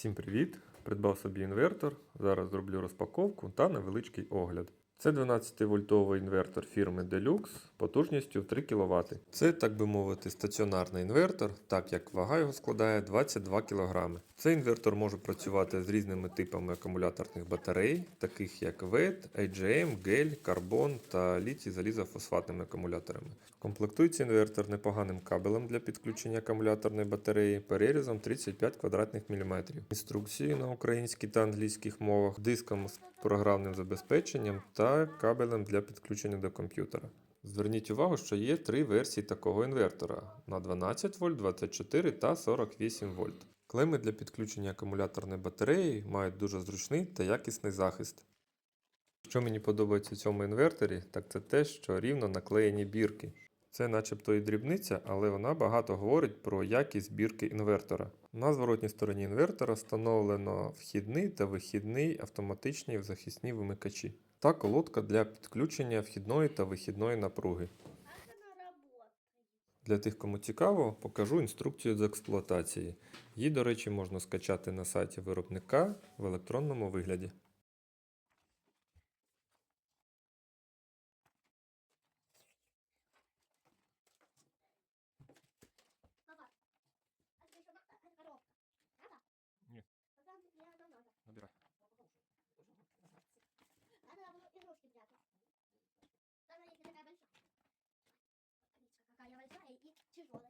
Всім привіт! Придбав собі інвертор. Зараз зроблю розпаковку та невеличкий огляд. Це 12-вольтовий інвертор фірми Deluxe потужністю 3 кВт. Це, так би мовити, стаціонарний інвертор, так як вага його складає 22 кг. Цей інвертор може працювати з різними типами акумуляторних батарей, таких як VET, AGM, GEL, Carbon та літій залізофосфатними акумуляторами. Комплектується інвертор непоганим кабелем для підключення акумуляторної батареї, перерізом 35 квадратних мм, інструкцією на українській та англійських мовах, диском з програмним забезпеченням та кабелем для підключення до комп'ютера. Зверніть увагу, що є три версії такого інвертора на 12 вольт, 24 та 48 вольт. Клеми для підключення акумуляторної батареї мають дуже зручний та якісний захист. Що мені подобається в цьому інверторі, так це те, що рівно наклеєні бірки. Це начебто і дрібниця, але вона багато говорить про якість бірки інвертора. На зворотній стороні інвертора встановлено вхідний та вихідний автоматичні захисні вимикачі та колодка для підключення вхідної та вихідної напруги. Для тих, кому цікаво, покажу інструкцію з експлуатації. Її, до речі, можна скачати на сайті виробника в електронному вигляді. tijolo.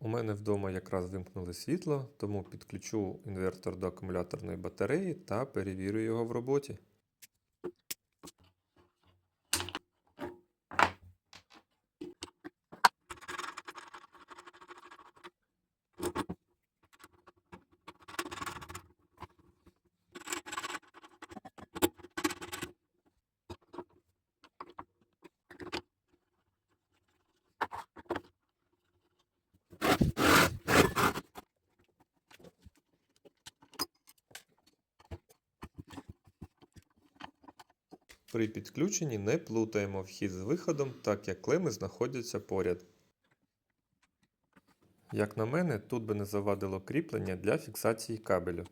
У мене вдома якраз вимкнули світло, тому підключу інвертор до акумуляторної батареї та перевірю його в роботі. При підключенні не плутаємо вхід з виходом, так як клеми знаходяться поряд. Як на мене, тут би не завадило кріплення для фіксації кабелю.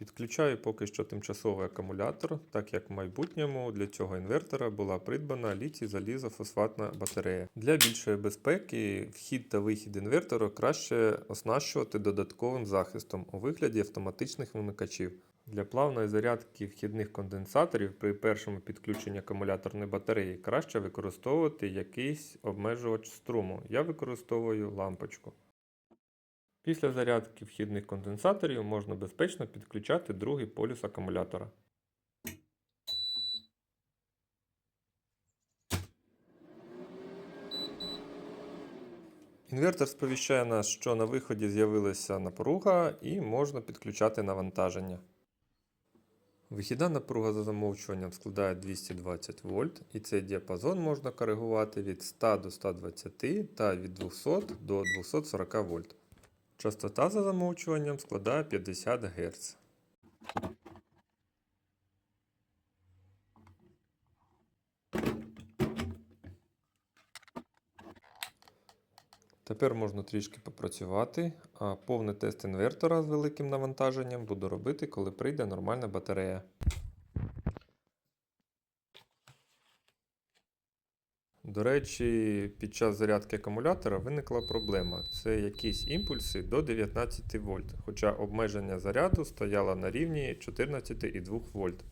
Підключаю поки що тимчасовий акумулятор, так як в майбутньому для цього інвертора була придбана літій залізофосфатна батарея. Для більшої безпеки вхід та вихід інвертора краще оснащувати додатковим захистом у вигляді автоматичних вимикачів. Для плавної зарядки вхідних конденсаторів при першому підключенні акумуляторної батареї краще використовувати якийсь обмежувач струму. Я використовую лампочку. Після зарядки вхідних конденсаторів можна безпечно підключати другий полюс акумулятора. Інвертор сповіщає нас, що на виході з'явилася напруга і можна підключати навантаження. Вихідна напруга за замовчуванням складає 220 вольт, і цей діапазон можна коригувати від 100 до 120 та від 200 до 240 вольт. Частота за замовчуванням складає 50 Гц. Тепер можна трішки попрацювати, а повний тест інвертора з великим навантаженням буду робити, коли прийде нормальна батарея. До речі, під час зарядки акумулятора виникла проблема. Це якісь імпульси до 19 вольт, хоча обмеження заряду стояло на рівні 14,2 вольт.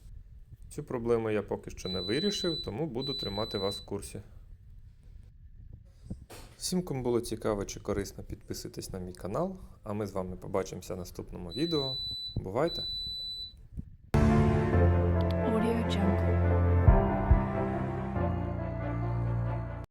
Цю проблему я поки що не вирішив, тому буду тримати вас в курсі. Всім, кому було цікаво чи корисно, підписуйтесь на мій канал, а ми з вами побачимося в наступному відео. Бувайте! Audio Jungle.